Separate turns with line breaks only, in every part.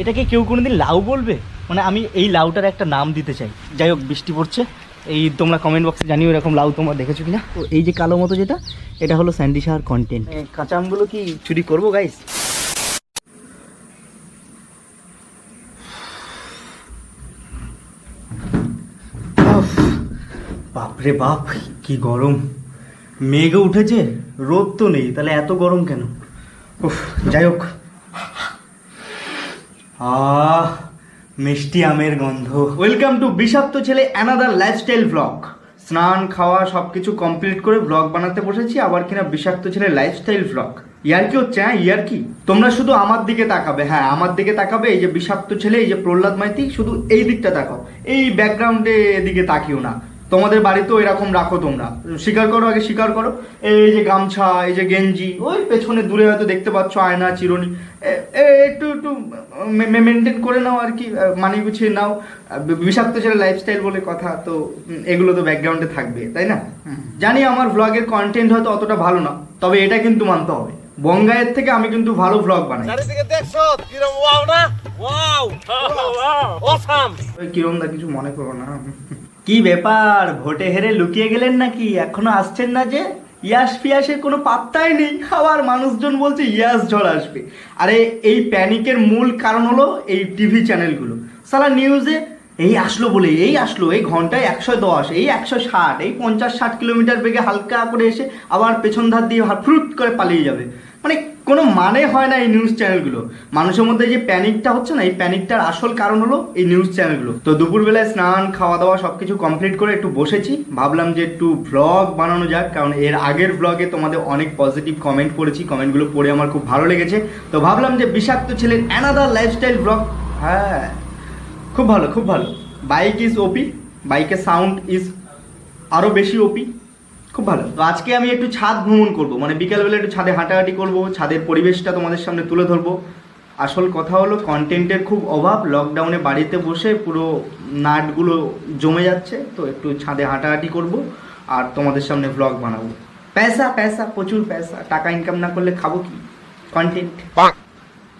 এটাকে কেউ কোনোদিন লাউ বলবে? মানে আমি এই লাউটার একটা নাম দিতে চাই। যাই হোক, বৃষ্টি পড়ছে। এই তোমরা কমেন্ট বক্সে জানিও এরকম লাউ তোমরা দেখেছ কিনা। তো এই যে কালো মতো যেটা, এটা হলো স্যান্ডি সাহার কন্টেন্ট কাঁচা আমগুলো কি চুরি করব গাইস বাপরে বাপ, কি গরম। মেঘ উঠেছে, রোদ তো নেই, তাহলে এত গরম কেন? উফ, যাই হোক। আহ, মিষ্টি আমের গন্ধ। ওয়েলকাম টু বিষাক্ত ছেলে অ্যানাদার লাইফস্টাইল ব্লগ স্নান, খাওয়া সব কিছু কমপ্লিট করে ব্লগ বানাতে বসেছি, আবার কিনা বিষাক্ত ছেলে লাইফস্টাইল ব্লগ ইয়ার কি হচ্ছে হ্যাঁ? ইয়ার কি? তোমরা শুধু আমার দিকে তাকাবে হ্যাঁ আমার দিকে তাকাবে, এই যে বিষাক্ত ছেলে, এই যে প্রহ্লাদ মাইতি, শুধু এই দিকটা তাকাও। এই ব্যাকগ্রাউন্ডে এদিকে তাকিও না। তোমাদের বাড়িতেও এরকম রাখো তোমরা। স্বীকার করো আগে স্বীকার করো। এই যে গামছা এই যে গেঞ্জি ওই পেছনে দূরে হয়তো দেখতে পাচ্ছ আয়না চিরুনি। একটু একটু মেনটেন করে নাও আর কি মানিয়ে গুছিয়ে নাও। বিষাক্ত ছেলে লাইফস্টাইল বলে কথা তো এগুলো তো ব্যাকগ্রাউন্ডে থাকবে তাই না? জানি আমার ভ্লগের কন্টেন্ট হয়তো অতটা ভালো না তবে এটা কিন্তু মানতে হবে। বঙ্গায়ের থেকে আমি কিন্তু ভালো ভ্লগ বানাই।
চারিদিকে দেখছ? কিরম ওয়াও না? ওয়াও অসাম
ওই কিরম দা কিছু মনে করো না। কি ব্যাপার, ভোটে হেরে লুকিয়ে গেলেন নাকি? এখনও আসছেন না যে? ইয়াস ফিয়াসের কোনো পাত্তাই নেই। আবার মানুষজন বলছে ইয়াস ঝড় আসবে। আরে, এই প্যানিকের মূল কারণ হলো এই টিভি চ্যানেলগুলো সালা নিউজে এই আসলো বলে এই আসলো, এই ঘন্টায় একশো দশ, এই একশো ষাট, এই পঞ্চাশ ষাট কিলোমিটার বেগে হালকা করে এসে আবার পেছন ধার দিয়ে ফ্রুট করে পালিয়ে যাবে। মানে কোনো মানে হয় না এই নিউজ চ্যানেলগুলো মানুষের মধ্যে যে প্যানিকটা হচ্ছে না, এই প্যানিকটার আসল কারণ হলো এই নিউজ চ্যানেলগুলো তো দুপুরবেলায় স্নান খাওয়া দাওয়া সব কিছু কমপ্লিট করে একটু বসেছি। ভাবলাম যে একটু ব্লগ বানানো যাক, কারণ এর আগের ব্লগে তোমাদের অনেক পজিটিভ কমেন্ট পড়েছি। কমেন্টগুলো পড়ে আমার খুব ভালো লেগেছে। তো ভাবলাম যে বিষাক্ত ছেলের অ্যানাদার লাইফস্টাইল ব্লগ হ্যাঁ। খুব ভালো খুব ভালো। বাইক ইজ ওপি বাইকের সাউন্ড ইজ আরও বেশি ওপি খুব ভালো। তো আজকে আমি একটু ছাদ ভ্রমণ করব মানে বিকালবেলা একটু ছাদে হাঁটাহাঁটি করব, ছাদের পরিবেশটা তোমাদের সামনে তুলে ধরবো। আসল কথা হলো কন্টেন্টের খুব অভাব লকডাউনে বাড়িতে বসে পুরো নাটগুলো জমে যাচ্ছে, তো একটু ছাদে হাঁটাহাঁটি করব, আর তোমাদের সামনে ব্লগ বানাবো। পয়সা পয়সা, প্রচুর পয়সা, টাকা ইনকাম না করলে খাব কি? কন্টেন্ট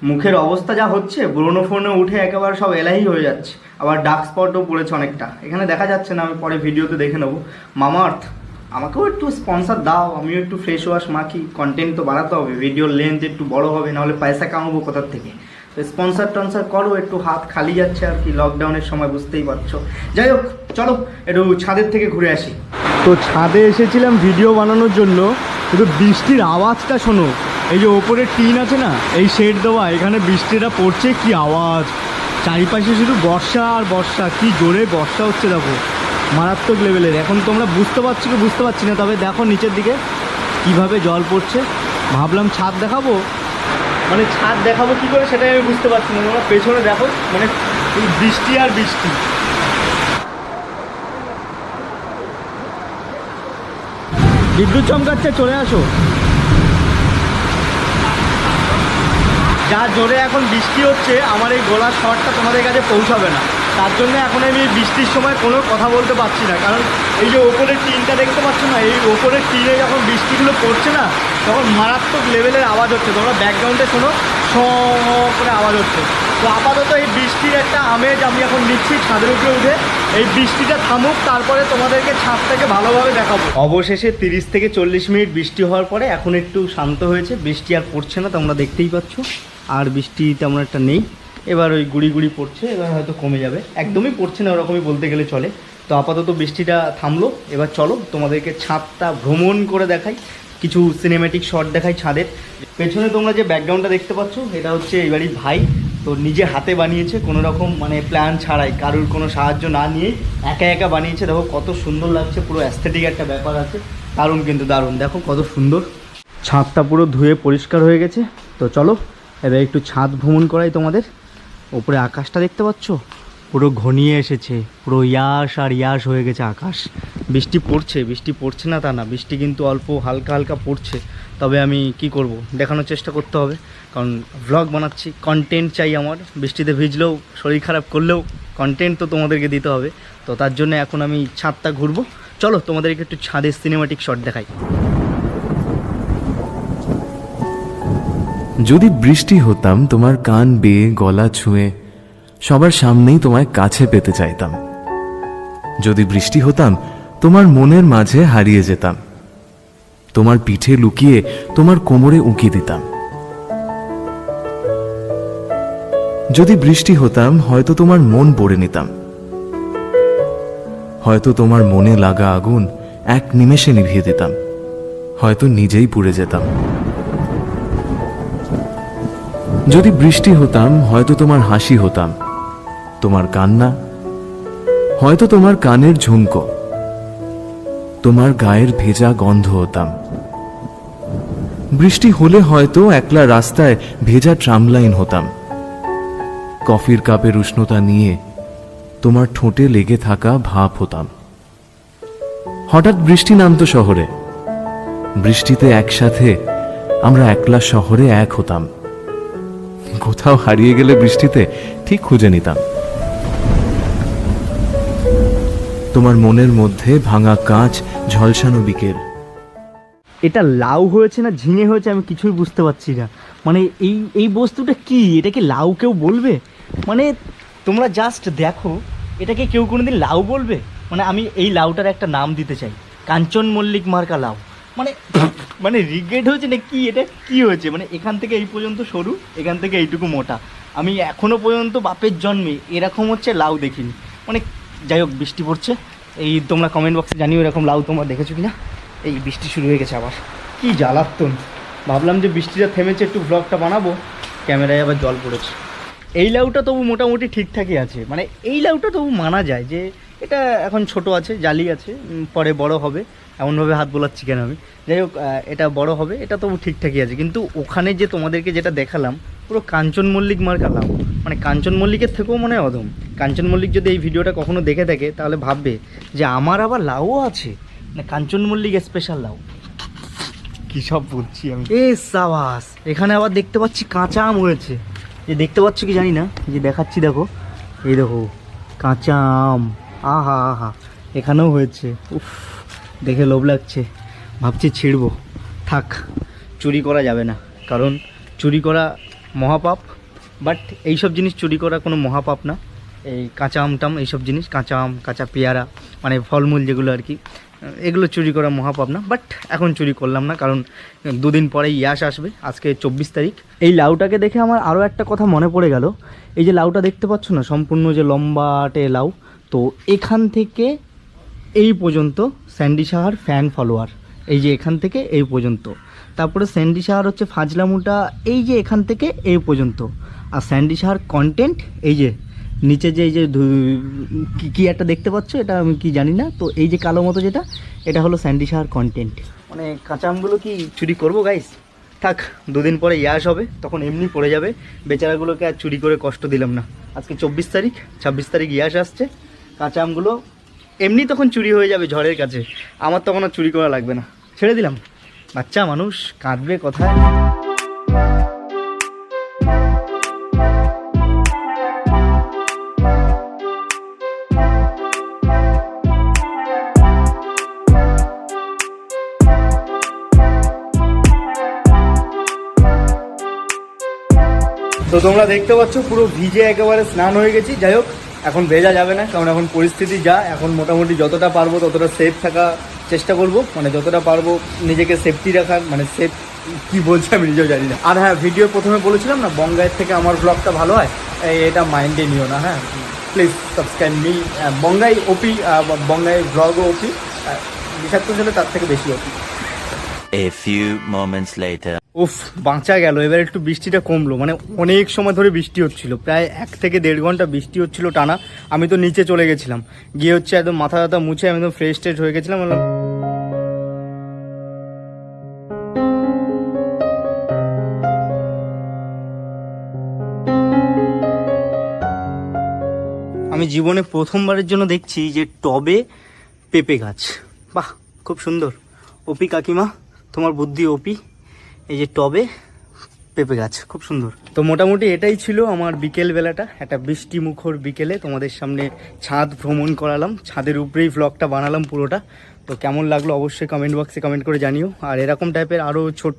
মুখের অবস্থা যা হচ্ছে ব্রোনো ফোনে উঠে একেবারে সব এলাহি হয়ে যাচ্ছে। আবার ডার্ক স্পটও পড়েছে অনেকটা। এখানে দেখা যাচ্ছে না, আমি পরে ভিডিওতে দেখে নেব। মামার্থ আমাকেও একটু স্পন্সর দাও, আমিও একটু ফ্রেশ ওয়াশ মাখি কন্টেন্ট তো বাড়াতে হবে ভিডিওর লেন্থ একটু বড় হবে, নাহলে পয়সা কামাবো কোথার থেকে? তো স্পন্সর টনসার করো, একটু হাত খালি যাচ্ছে আর কি লকডাউনের সময় বুঝতেই পারছ। যাই হোক, চলো, একটু ছাদের থেকে ঘুরে আসি। তো ছাদে এসেছিলাম ভিডিও বানানোর জন্য, কিন্তু বৃষ্টির আওয়াজটা শোনো। এই যে ওপরে টিন আছে না, এই শেড দেওয়া, এখানে বৃষ্টিটা পড়ছে, কি আওয়াজ? চারিপাশে শুধু বর্ষা আর বর্ষা, কি জোরে বর্ষা হচ্ছে দেখো, মারাত্মক লেভেলের এখন তোমরা বুঝতে পারছ কি বুঝতে পারছি না, তবে দেখো নিচের দিকে কীভাবে জল পড়ছে। ভাবলাম ছাদ দেখাবো। মানে ছাদ দেখাবো কি করে সেটাই আমি বুঝতে পারছি না, তোমরা পেছনে দেখো মানে বৃষ্টি আর বৃষ্টি। বিদ্যুৎ চমকাচ্ছে, চলে আসো। যা জোরে এখন বৃষ্টি হচ্ছে, আমার এই গোলার শটটা তোমাদের কাছে পৌঁছাবে না। তার জন্য এখন আমি বৃষ্টির সময় কোনো কথা বলতে পারছি না। কারণ এই যে ওপরের টিনটা দেখতে পাচ্ছ না, এই ওপরের টিনে যখন বৃষ্টিগুলো পড়ছে না, তখন মারাত্মক লেভেলের আওয়াজ হচ্ছে। তোমরা ব্যাকগ্রাউন্ডে শোনো, স করে আওয়াজ হচ্ছে। তো আপাতত এই বৃষ্টির একটা আমেজ আমি এখন নিচ্ছি ছাদের উপরে উঠে। এই বৃষ্টিটা থামুক, তারপরে তোমাদেরকে ছাদটাকে ভালোভাবে দেখাবো। অবশেষে তিরিশ থেকে চল্লিশ মিনিট বৃষ্টি হওয়ার পরে এখন একটু শান্ত হয়েছে, বৃষ্টি আর পড়ছে না, তোমরা দেখতেই পাচ্ছ। আর বৃষ্টি তেমন একটা নেই। এবার ওই গুড়ি গুড়ি পড়ছে, এবার হয়তো কমে যাবে। একদমই পড়ছে না, ওরকমই বলতে গেলে চলে। তো আপাতত বৃষ্টিটা থামলো, এবার চলো তোমাদেরকে ছাদটা ভ্রমণ করে দেখাই, কিছু সিনেমেটিক শট দেখাই ছাদের। পেছনে তোমরা যে ব্যাকগ্রাউন্ডটা দেখতে পাচ্ছ, এটা হচ্ছে এবারই ভাই। তো নিজে হাতে বানিয়েছে, কোনো রকম মানে প্ল্যান ছাড়াই, কারুর কোনো সাহায্য না নিয়ে একা একা বানিয়েছে, দেখো কত সুন্দর লাগছে, পুরো অ্যাস্থেটিক একটা ব্যাপার আছে। দারুণ কিন্তু দারুণ, দেখো কত সুন্দর। ছাদটা পুরো ধুয়ে পরিষ্কার হয়ে গেছে। তো চলো এবার একটু ছাদ ভ্রমণ করাই তোমাদের। ওপরে আকাশটা দেখতে পাচ্ছ? পুরো ঘনিয়ে এসেছে। পুরো ইয়াস আর ইয়াস হয়ে গেছে আকাশ। বৃষ্টি পড়ছে বৃষ্টি পড়ছে না তা না। বৃষ্টি কিন্তু অল্প, হালকা হালকা পড়ছে। তবে আমি কি করব? দেখানোর চেষ্টা করতে হবে। কারণ ভ্লগ বানাচ্ছি কন্টেন্ট চাই আমার। বৃষ্টিতে ভিজলেও, শরীর খারাপ করলেও কন্টেন্ট তো তোমাদেরকে দিতে হবে। তো তার জন্য এখন আমি ছাদটা ঘুরবো। চলো তোমাদেরকে একটু ছাদের সিনেমাটিক শট দেখাই।
যদি বৃষ্টি হতাম, তোমার কান বেয়ে, গলা ছুঁয়ে, সবার সামনেই তোমায় কাছে পেতে চাইতাম। যদি বৃষ্টি হতাম, তোমার মনের মাঝে হারিয়ে যেতাম। তোমার পিঠে লুকিয়ে তোমার কোমরে উঁকি দিতাম। যদি বৃষ্টি হতাম, হয়তো তোমার মন পড়ে নিতাম। হয়তো তোমার মনে লাগা আগুন এক নিমেষে নিভিয়ে দিতাম। হয়তো নিজেই পুড়ে যেতাম। যদি বৃষ্টি হতাম, হয়তো তোমার হাসি হতাম। তোমার কান্না, হয়তো তোমার কানের ঝুমকো। তোমার গায়ের ভেজা গন্ধ হতাম। বৃষ্টি হলে হয়তো একলা রাস্তায় ভেজা ট্রামলাইন হতাম। কফির কাপের উষ্ণতা নিয়ে তোমার ঠোঁটে লেগে থাকা ভাব হতাম। হঠাৎ বৃষ্টি নামতো শহরে। বৃষ্টিতে একসাথে আমরা একলা শহরে এক হতাম। কোথাও হারিয়ে গেলে বৃষ্টিতে ঠিক খুঁজে নিতাম। তোমার মনের মধ্যে ভাঙা কাঁচ ঝলসানো বিকেল।
এটা লাউ হয়েছে না ঝিঙে হয়েছে আমি কিছুই বুঝতে পারছি না। মানে এই এই বস্তুটা কি? এটা কি লাউ কেউ বলবে? মানে তোমরা জাস্ট দেখো, এটাকে কেউ কোনোদিন লাউ বলবে? মানে আমি এই লাউটার একটা নাম দিতে চাই। কাঞ্চন মল্লিক মার্কা লাউ। মানে মানে রিগ্রেট হয়েছে না কি? এটা কি হয়েছে? মানে এখান থেকে এই পর্যন্ত সরু, এখান থেকে এইটুকু মোটা। আমি এখনও পর্যন্ত বাপের জন্মে এরকম হচ্ছে লাউ দেখিনি। মানে যাই হোক, বৃষ্টি পড়ছে। এই তোমরা কমেন্ট বক্সে জানিও এরকম লাউ তোমরা দেখেছ কি না এই বৃষ্টি শুরু হয়ে গেছে আবার। কি জ্বালাতন। ভাবলাম যে বৃষ্টিটা থেমেছে, একটু ব্লগটা বানাবো। ক্যামেরায় আবার জল পড়েছে। এই লাউটা তবু মোটামুটি ঠিকঠাকই আছে। মানে এই লাউটা তবু মানা যায় যে, এটা এখন ছোট আছে, জালি আছে পরে বড় হবে। এমনভাবে হাত বোলাচ্ছি কেন আমি? যাই হোক এটা বড় হবে এটা তবু ঠিকঠাকই আছে। কিন্তু ওখানে যে তোমাদেরকে যেটা দেখালাম পুরো কাঞ্চন মল্লিক মার্কা লাউ মানে কাঞ্চন মল্লিকের থেকেও মনে হয় অদম কাঞ্চন মল্লিক যদি এই ভিডিওটা কখনো দেখে থাকে তাহলে ভাববে যে আমার আবার লাউও আছে। মানে কাঞ্চন মল্লিক স্পেশাল লাউ। কী সব বলছি আমি? এ সাবাস! এখানে আবার দেখতে পাচ্ছি কাঁচা আম হয়েছে। যে দেখতে পাচ্ছ কি জানি না? যে দেখাচ্ছি দেখো। এই দেখো কাঁচা আম। আহা আহা। এখানেও হয়েছে। উফ। দেখে লোভ লাগছে। ভাবছি ছিঁড়বো। থাক, চুরি করা যাবে না। কারণ চুরি করা মহাপাপ বাট এইসব জিনিস চুরি করা কোনো মহাপাপ না। এই কাঁচা আম টাম এইসব জিনিস, কাঁচা আম, কাঁচা পেয়ারা মানে ফলমূল যেগুলো আর কি, এগুলো চুরি করা মহাপাপ না। বাট এখন চুরি করলাম না, কারণ দুদিন পরে ইয়াস আসবে। আজকে চব্বিশ তারিখ। এই লাউটাকে দেখে আমার আরও একটা কথা মনে পড়ে গেল। এই যে লাউটা দেখতে পাচ্ছ না, সম্পূর্ণ যে লম্বাটে লাউ, তো এখান থেকে এই পর্যন্ত স্যান্ডি সাহার ফ্যান ফলোয়ার এই যে এখান থেকে এই পর্যন্ত। তারপরে স্যান্ডি সাহার হচ্ছে ফাজলামুটা এই যে এখান থেকে এই পর্যন্ত। আর স্যান্ডি সাহার কন্টেন্ট এই যে নিচে যে এই যে কি- কি একটা দেখতে পাচ্ছ, এটা আমি কি জানি না, তো এই যে কালো মতো যেটা, এটা হলো স্যান্ডি সাহার কন্টেন্ট মানে কাঁচা আমগুলো কি চুরি করব গাইস থাক, দুদিন পরে ইয়াস হবে, তখন এমনি পড়ে যাবে। বেচারাগুলোকে আর চুরি করে কষ্ট দিলাম না। আজকে চব্বিশ তারিখ, ছাব্বিশ তারিখ ইয়াস আসছে। কাঁচা আমগুলো এমনি তখন চুরি হয়ে যাবে ঝড়ের কাছে। আমার তখন আর চুরি করা লাগবে না। ছেড়ে দিলাম। বাচ্চা মানুষ, কাঁদবে কোথায়? তো তোমরা দেখতে পাচ্ছ পুরো ভিজে একেবারে স্নান হয়ে গেছি। যাই হোক এখন ভেজা যাবে না, কারণ এখন পরিস্থিতি যা, এখন মোটামুটি যতটা পারব ততটা সেফ থাকা চেষ্টা করব। মানে যতটা পারব নিজেকে সেফটি রাখার মানে সেফ কি বলছি আমি নিজেও জানি না। আর হ্যাঁ ভিডিও প্রথমে বলেছিলাম না, বঙ্গাইয়ের থেকে আমার ব্লগটা ভালো হয় এটা মাইন্ডে নিও না হ্যাঁ। প্লিজ সাবস্ক্রাইব মি বঙ্গাই ওপি বঙ্গাই ব্লগও ওপি বিষাক্ত ছিল তার থেকে বেশি ওপি
A few moments later.
উফ, বাঁচা গেল। এবার একটু বৃষ্টিটা কমলো। মানে অনেক সময় ধরে বৃষ্টি হচ্ছিল। প্রায় এক থেকে দেড় ঘণ্টা বৃষ্টি হচ্ছিল টানা। আমি তো নিচে চলে গেছিলাম। গিয়ে হচ্ছে একদম মাথা ব্যথা মুছে আমি একদম ফ্রেশ ট্রেশ হয়ে গেছিলাম। আমি জীবনে প্রথমবারের জন্য দেখছি যে টবে পেঁপে গাছ। বাহ, খুব সুন্দর। ওপি কাকিমা, তোমার বুদ্ধি ওপি এই যে টবে পেঁপে গাছ, খুব সুন্দর। তো মোটামুটি এটাই ছিল আমার বিকেল বেলাটা, একটা বৃষ্টি মুখর বিকেলে তোমাদের সামনে ছাদ ভ্রমণ করালাম, ছাদের উপরেই ভ্লগটা বানালাম পুরোটা। তো কেমন লাগল অবশ্যই কমেন্ট বক্সে কমেন্ট করে জানিও। আর এরকম টাইপের আরও ছোট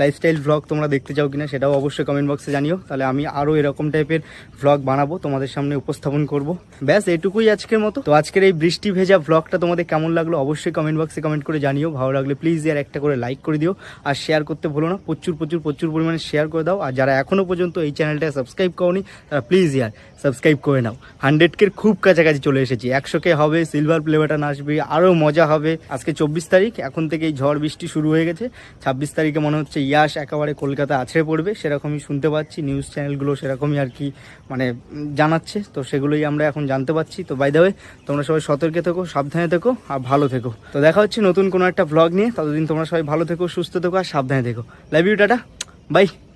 লাইফস্টাইল ভ্লগ তোমরা দেখতে চাও কিনা সেটাও অবশ্যই কমেন্ট বক্সে জানিও। তাহলে আমি আরও এরকম টাইপের ভ্লগ বানাবো, তোমাদের সামনে উপস্থাপন করব। ব্যাস, এটুকুই আজকের মতো। তো আজকের এই বৃষ্টি ভেজা ভ্লগটা তোমাদের কেমন লাগল অবশ্যই কমেন্ট বক্সে কমেন্ট করে জানিও। ভালো লাগলে প্লিজ ইয়ার একটা করে লাইক করে দিও। আর শেয়ার করতে ভুলো না, প্রচুর প্রচুর প্রচুর পরিমাণে শেয়ার করে দাও। আর যারা এখনও পর্যন্ত এই চ্যানেলটা সাবস্ক্রাইব করনি, তারা প্লিজ ইয়ার সাবস্ক্রাইব করে নাও। হান্ড্রেডকে খুব কাছাকাছি চলে এসেছি। একশোকে হবে সিলভার প্লে বাটন আসবে আরও মজা হবে। আজকে চব্বিশ তারিখ, এখন থেকেই ঝড় বৃষ্টি শুরু হয়ে গেছে। ছাব্বিশ তারিখে মনে হচ্ছে ইয়াস একেবারে কলকাতা আছড়ে পড়বে, সেরকমই শুনতে পাচ্ছি নিউজ চ্যানেলগুলো সেরকমই আর কি মানে জানাচ্ছে। তো সেগুলোই আমরা এখন জানতে পারছি তো বাই ওয়ে তোমরা সবাই সতর্কে থেকো, সাবধানে থেকো আর ভালো থেকো। তো দেখা হচ্ছে নতুন কোনো একটা ব্লগ নিয়ে। ততদিন তোমরা সবাই ভালো থেকো, সুস্থ থেকো আর সাবধানে থেকো। Love you tata bye